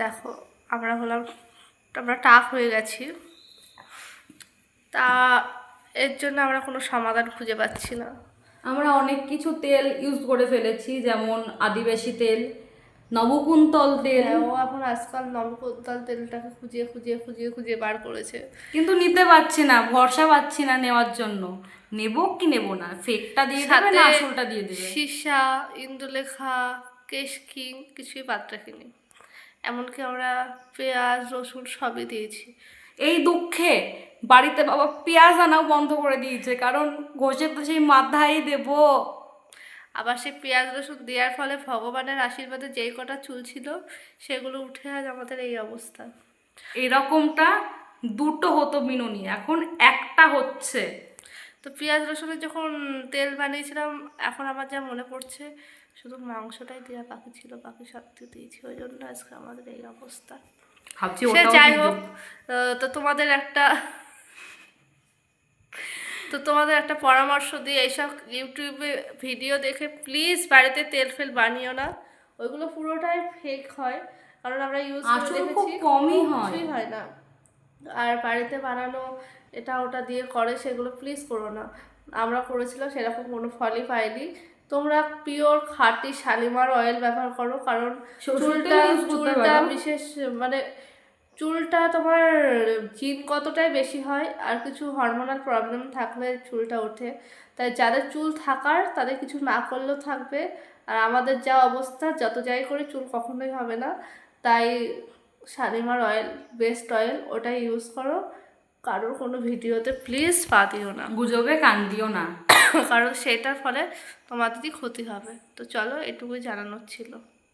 দেখো আমরা হলাম আমরা টাক হয়ে গেছি। তা এর জন্য আমরা কোনো সমাধান খুঁজে পাচ্ছি না। আমরা অনেক কিছু তেল ইউজ করে ফেলেছি যেমন আদিবাসী তেল নবকুন্তল তেল। হ্যাঁ, ও এখন আজকাল নবকুন্তল তেলটাকে খুঁজিয়ে খুঁজিয়ে খুঁজিয়ে খুঁজিয়ে বার করেছে। কিন্তু নিতে পারছি না ভরসা পাচ্ছি না নেওয়ার জন্য। নেব কি নেব না? ফেকটা দিয়ে দেবে না আসলটা দিয়ে দেবে? সীসা ইন্দুলেখা কেশ কিং কিছুই বাদ রাখিনি। এমনকি আমরা পেঁয়াজ রসুন সবই দিয়েছি। এই দুঃখে বাড়িতে বাবা পেঁয়াজ আনাও বন্ধ করে দিয়েছে কারণ ঘষে তো সেই মাথায় দেবো। আবার সেই পেঁয়াজ রসুন দেওয়ার ফলে ভগবানের আশীর্বাদে যেই কটা চুল ছিল সেগুলো উঠে আজ আমাদের এই অবস্থা। এরকমটা দুটো হতো মিনুনি এখন একটা হচ্ছে। তো পেঁয়াজ রসুনের যখন তেল বানিয়েছিলাম এখন আমার যা মনে পড়ছে শুধু মাংসটাই দেওয়া বাকি ছিল বাকি সব দিয়ে দিয়েছি। ওই জন্য আজকে আমাদের এই অবস্থা। সে যাই হোক তো তোমাদের একটা তো তোমাদের একটা পরামর্শ দিয়ে এইসব ইউটিউবে ভিডিও দেখে প্লিজ বাড়িতে তেল ফেল বানিও না। ওইগুলো পুরোটাই ফেক হয় কারণ আমরা ইউজ করে দেখেছি। কমই হয়। হয় না। আর বাড়িতে বানানো এটা ওটা দিয়ে করে সেগুলো প্লিজ করো না। আমরা করেছিলাম সেরকম কোনো ফলই পাইনি। তোমরা পিওর খাঁটি শালিমার অয়েল ব্যবহার করো কারণ চুলটা চুলটা বিশেষ মানে চুলটা তোমার জিন কতটাই বেশি হয় আর কিছু হরমোনাল প্রবলেম থাকলে চুলটা ওঠে। তাই যাদের চুল থাকার তাদের কিছু না করলেও থাকবে। আর আমাদের যা অবস্থা যত যাই করে চুল কখনোই হবে না। তাই শালিমার অয়েল বেস্ট অয়েল ওটাই ইউজ করো। কারোর কোনো ভিডিওতে প্লিজ পা দিও না। গুজবে কান দিও না। কারণ সেটার ফলে তোমাদেরই ক্ষতি হবে। তো চলো এটুকুই জানানোর ছিল।